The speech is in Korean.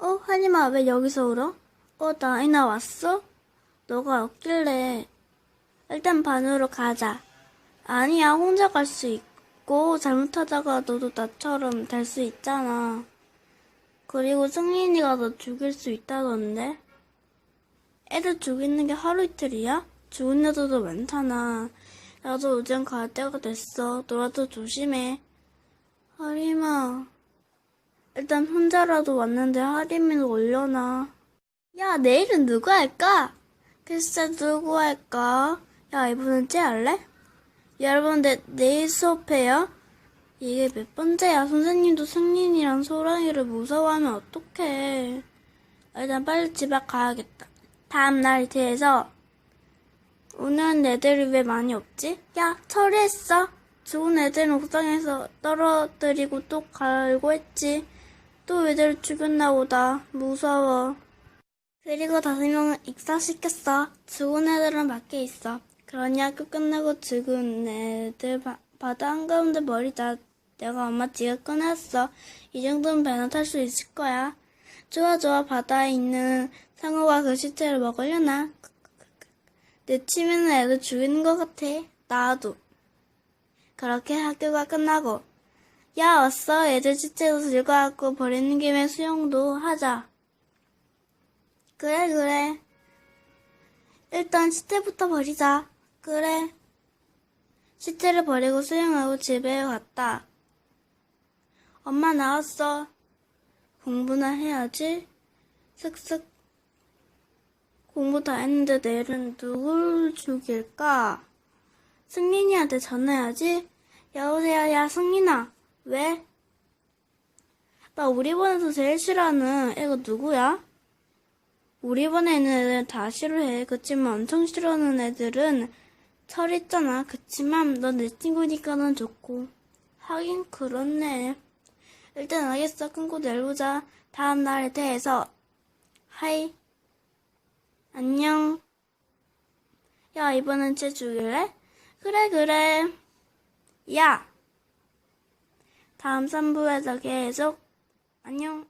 어, 하니마 왜 여기서 울어? 어, 나이나 왔어? 너가 없길래. 일단 반으로 가자. 아니야, 혼자 갈 수 있고, 잘못하다가 너도 나처럼 될 수 있잖아. 그리고 승민이가 너 죽일 수 있다던데? 애들 죽이는 게 하루 이틀이야? 죽은 애들도 많잖아. 나도 요즘 갈 때가 됐어. 너라도 조심해. 하림아. 일단 혼자라도 왔는데 하림이는 올려놔. 야, 내일은 누구 할까? 글쎄, 누구 할까? 야, 이번엔 쟤 할래? 여러분, 내, 내일 수업해요? 이게 몇 번째야? 선생님도 승린이랑 소랑이를 무서워하면 어떡해. 일단 빨리 집에 가야겠다. 다음 날 뒤에서 오늘은 애들이 왜 많이 없지? 야, 처리했어. 좋은 애들은 옥상에서 떨어뜨리고 또 갈고 했지. 또 애들 죽였나 보다. 무서워. 그리고 다섯 명은 익사시켰어. 죽은 애들은 밖에 있어. 그러니 학교 끝나고 죽은 애들 바, 바다 한가운데 머리다. 내가 엄마 지가 꺼냈어. 이 정도면 배나 탈 수 있을 거야. 좋아 좋아 바다에 있는 상어가 그 시체를 먹으려나? 내 치면은 애들 죽이는 것 같아. 나도. 그렇게 학교가 끝나고 야 왔어 애들 시체도 들고갖고 버리는 김에 수영도 하자. 그래 그래. 일단 시체부터 버리자. 그래. 시체를 버리고 수영하고 집에 갔다. 엄마 나왔어. 공부나 해야지. 슥슥. 공부 다 했는데 내일은 누굴 죽일까? 승민이한테 전화해야지. 여보세요, 야, 승민아. 왜? 나 우리 반에서 제일 싫어하는 애가 누구야? 우리 반에 있는 애들은 다 싫어해. 그치만 엄청 싫어하는 애들은 철 있잖아. 그치만 넌 내 친구니까는 좋고. 하긴 그렇네. 일단 알겠어. 끊고 내일 보자. 다음 날에 대해서. 하이. 안녕. 야, 이번엔 쟤 죽일래? 그래, 그래. 야! 다음 3부에서 계속. 안녕.